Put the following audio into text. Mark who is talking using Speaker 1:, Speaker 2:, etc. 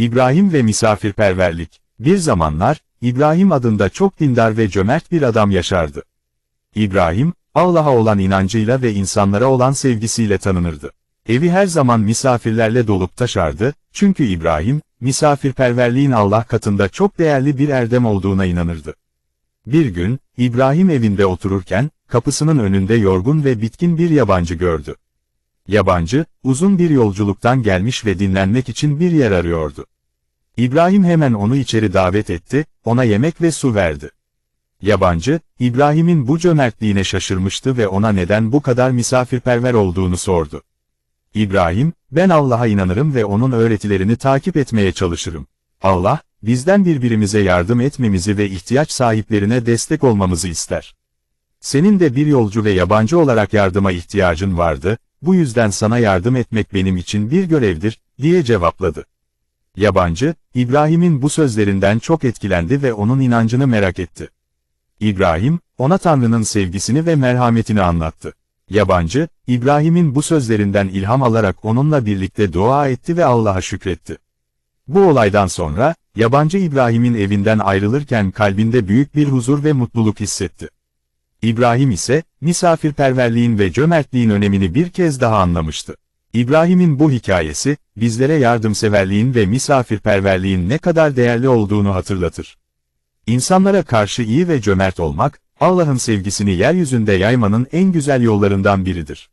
Speaker 1: İbrahim ve misafirperverlik. Bir zamanlar, İbrahim adında çok dindar ve cömert bir adam yaşardı. İbrahim, Allah'a olan inancıyla ve insanlara olan sevgisiyle tanınırdı. Evi her zaman misafirlerle dolup taşardı, çünkü İbrahim, misafirperverliğin Allah katında çok değerli bir erdem olduğuna inanırdı. Bir gün, İbrahim evinde otururken, kapısının önünde yorgun ve bitkin bir yabancı gördü. Yabancı, uzun bir yolculuktan gelmiş ve dinlenmek için bir yer arıyordu. İbrahim hemen onu içeri davet etti, ona yemek ve su verdi. Yabancı, İbrahim'in bu cömertliğine şaşırmıştı ve ona neden bu kadar misafirperver olduğunu sordu. İbrahim, ben Allah'a inanırım ve onun öğretilerini takip etmeye çalışırım. Allah, bizden birbirimize yardım etmemizi ve ihtiyaç sahiplerine destek olmamızı ister. Senin de bir yolcu ve yabancı olarak yardıma ihtiyacın vardı, bu yüzden sana yardım etmek benim için bir görevdir, diye cevapladı. Yabancı, İbrahim'in bu sözlerinden çok etkilendi ve onun inancını merak etti. İbrahim, ona Tanrı'nın sevgisini ve merhametini anlattı. Yabancı, İbrahim'in bu sözlerinden ilham alarak onunla birlikte dua etti ve Allah'a şükretti. Bu olaydan sonra, yabancı İbrahim'in evinden ayrılırken kalbinde büyük bir huzur ve mutluluk hissetti. İbrahim ise, misafirperverliğin ve cömertliğin önemini bir kez daha anlamıştı. İbrahim'in bu hikayesi, bizlere yardımseverliğin ve misafirperverliğin ne kadar değerli olduğunu hatırlatır. İnsanlara karşı iyi ve cömert olmak, Allah'ın sevgisini yeryüzünde yaymanın en güzel yollarından biridir.